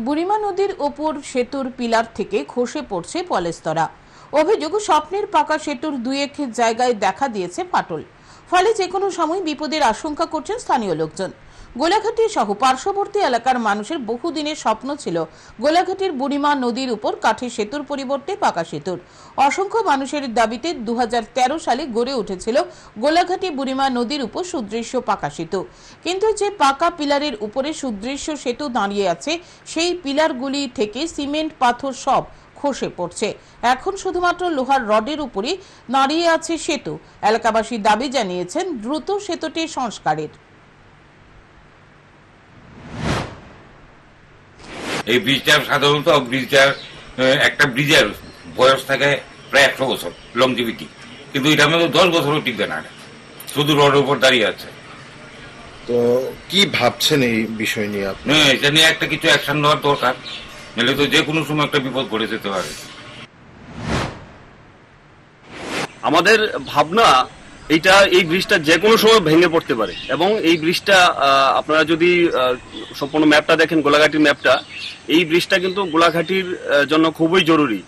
বুড়িমা নদীর ওপর সেতুর পিলার থেকে খসে পড়ছে পলেস্তরা। অভিযোগ, স্বপ্নের পাকা সেতুর দুই এক জায়গায় দেখা দিয়েছে পাটল। ফলে যে কোনো সময় বিপদের আশঙ্কা করছেন স্থানীয় লোকজন। গোলাঘাটি সহ পার্শ্ববর্তী এলাকার মানুষের বহুদিনের স্বপ্ন ছিল গোলাঘাটির বুড়িমা নদীর উপর কাঠের সেতুর পরিবর্তে পাকা সেতুর। অসংখ্য মানুষের দাবিতে দুহাজার তেরো সালে গড়ে উঠেছিল গোলাঘাটি বুড়িমা নদীর উপর সুদৃশ্য পাকা সেতু। কিন্তু যে পাকা পিলারের উপরে সুদৃশ্য সেতু দাঁড়িয়ে আছে, সেই পিলারগুলি থেকে সিমেন্ট, পাথর সব খসে পড়ছে। এখন শুধুমাত্র লোহার রডের উপরই দাঁড়িয়ে আছে সেতু। এলাকাবাসী দাবি জানিয়েছেন, দ্রুত সেতুটি সংস্কারের। এই ব্রিজটার সাধারণত ব্রিজটার একটা ব্রিজের বয়স থাকে প্রায় একশো বছর লংজিভিটি কিন্তু এটা মধ্যে দশ বছরও টিকবে না। শুধু রোডের উপর দাঁড়িয়ে আছে। তো কি ভাবছেন এই বিষয় নিয়ে আপনি? এটা নিয়ে একটা কিছু অ্যাকশন নেওয়ার দরকার। নাহলে তো যে কোনো সময় একটা বিপদ ঘটে যেতে পারে। আমাদের ভাবনা এইটা, এই ব্রিজটা যে কোনো সময় ভেঙে পড়তে পারে। এবং এই ব্রিজটা আপনারা যদি সম্পূর্ণ ম্যাপটা দেখেন, গোলাঘাটির ম্যাপটা এই ব্রিজটা কিন্তু গোলাঘাটির জন্য খুবই জরুরি।